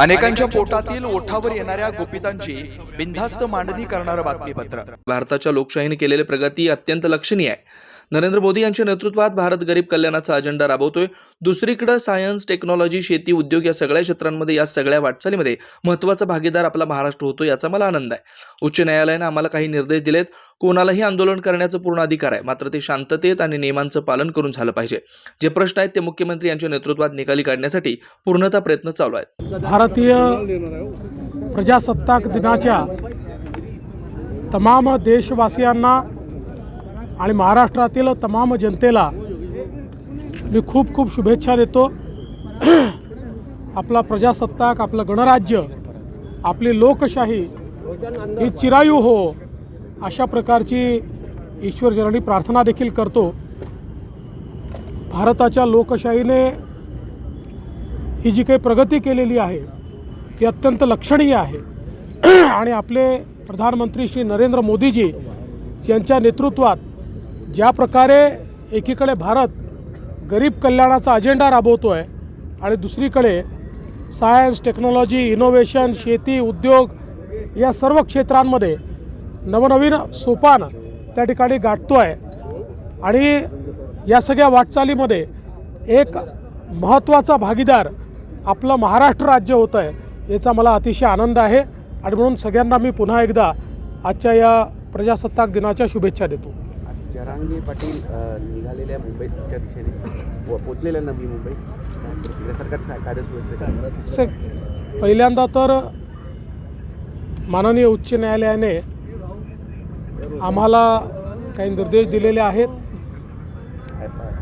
अनेकांच्या पोटातील ओठावर येणाऱ्या गोपितांची बिनधास्त मांडणी करणारं बातमीपत्र. भारताच्या लोकशाहीने केलेली प्रगती अत्यंत लक्षणीय आहे. नरेंद्र मोदी यांच्या नेतृत्वात भारत गरीब कल्याणाचा अजेंडा राबवतोय. दुसरीकडे सायन्स टेक्नॉलॉजी शेती उद्योग या सगळ्या क्षेत्रांमध्ये या सगळ्या वाटचालीमध्ये महत्त्वाचा भागीदार आपला महाराष्ट्र होतो याचा मला आनंद आहे. उच्च न्यायालयानं आम्हाला काही निर्देश दिलेत. कोणालाही आंदोलन करण्याचा पूर्ण अधिकार आहे. मात्र ते शांततेत आणि नियमांचं पालन करून झालं पाहिजे. जे प्रश्न आहेत ते मुख्यमंत्री यांच्या नेतृत्वात निकाली काढण्यासाठी पूर्णतः प्रयत्न चालू आहेत. भारतीय प्रजासत्ताक दिनाच्या तमाम देशवासियांना आणि महाराष्ट्रातील तमाम जनतेला मी खूप खूप शुभेच्छा देतो. आपला प्रजासत्ताक आपलं गणराज्य आपली लोकशाही ही चिरायू हो अशा प्रकारची ईश्वरचरणी प्रार्थना देखील करतो. भारताच्या लोकशाहीने ही जी काही प्रगती केलेली आहे ही अत्यंत लक्षणीय आहे. आणि आपले प्रधानमंत्री श्री नरेंद्र मोदीजी यांच्या नेतृत्वात ज्या प्रकारे एकीकडे भारत गरीब कल्याणाचा अजेंडा राबवतो आहे आणि दुसरीकडे सायन्स टेक्नॉलॉजी इनोव्हेशन शेती उद्योग या सर्व क्षेत्रांमध्ये नवनवीन सोपान त्या ठिकाणी गाठतो आहे आणि या सगळ्या वाटचालीमध्ये एक महत्त्वाचा भागीदार आपलं महाराष्ट्र राज्य होतं आहे याचा मला अतिशय आनंद आहे. आणि म्हणून सगळ्यांना मी पुन्हा एकदा आजच्या या प्रजासत्ताक दिनाच्या शुभेच्छा देतो. जरांगे पाटील निघालेल्या मुंबईच्या दिशेने पोचलेल्या नवी मुंबई केंद्र सरकारच्या कार्यसुव्यवस्थेत पहिल्यांदा तर माननीय उच्च न्यायालयाने आम्हाला काही निर्देश दिलेले आहेत.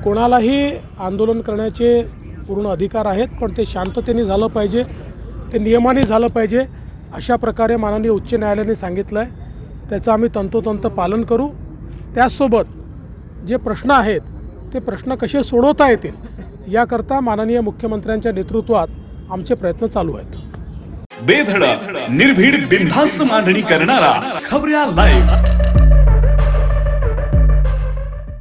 कोणालाही आंदोलन करण्याचे पूर्ण अधिकार आहेत पण ते शांततेने झालं पाहिजे ते नियमाने झालं पाहिजे अशा प्रकारे माननीय उच्च न्यायालयाने सांगितलं आहे त्याचं आम्ही तंतोतंत पालन करू. त्याचसोबत जे प्रश्न आहेत ते प्रश्न कसे सोडवता येतील याकरता माननीय मुख्यमंत्र्यांच्या नेतृत्वात आमचे प्रयत्न चालू आहेत. बेधडक निर्भीड बिनधास्त मांडणी करणारा खबऱ्या लाईव्ह